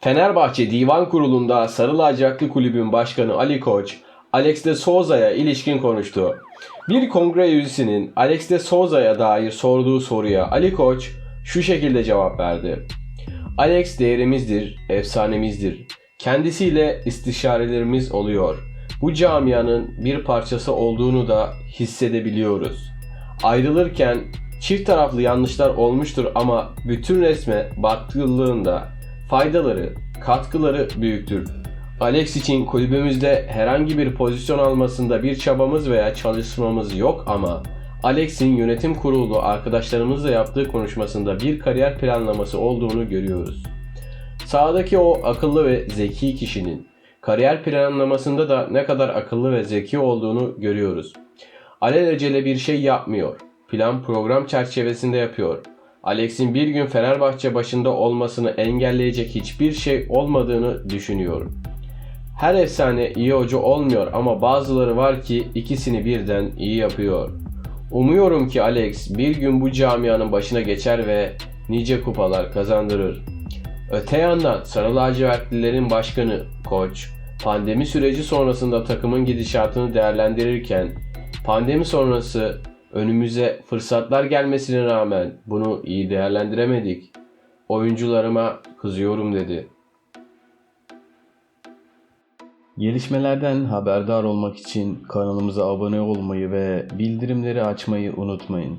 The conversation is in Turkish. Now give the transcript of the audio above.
Fenerbahçe Divan Kurulu'nda Sarı Lacaklı Kulübün Başkanı Ali Koç, Alex de Souza'ya ilişkin konuştu. Bir kongre üyesinin Alex de Souza'ya dair sorduğu soruya Ali Koç şu şekilde cevap verdi. Alex değerimizdir, efsanemizdir. Kendisiyle istişarelerimiz oluyor. Bu camianın bir parçası olduğunu da hissedebiliyoruz. Ayrılırken çift taraflı yanlışlar olmuştur ama bütün resme bakıldığında faydaları, katkıları büyüktür. Alex için kulübümüzde herhangi bir pozisyon almasında bir çabamız veya çalışmamız yok ama Alex'in yönetim kurulu arkadaşlarımızla yaptığı konuşmasında bir kariyer planlaması olduğunu görüyoruz. Sağdaki o akıllı ve zeki kişinin kariyer planlamasında da ne kadar akıllı ve zeki olduğunu görüyoruz. Alelacele bir şey yapmıyor. Plan program çerçevesinde yapıyor. Alex'in bir gün Fenerbahçe başında olmasını engelleyecek hiçbir şey olmadığını düşünüyorum. Her efsane iyi hoca olmuyor ama bazıları var ki ikisini birden iyi yapıyor. Umuyorum ki Alex bir gün bu camianın başına geçer ve nice kupalar kazandırır. Öte yandan Sarı Lacivertlilerin başkanı Koç, pandemi süreci sonrasında takımın gidişatını değerlendirirken pandemi sonrası önümüze fırsatlar gelmesine rağmen bunu iyi değerlendiremedik. Oyuncularıma kızıyorum dedi. Gelişmelerden haberdar olmak için kanalımıza abone olmayı ve bildirimleri açmayı unutmayın.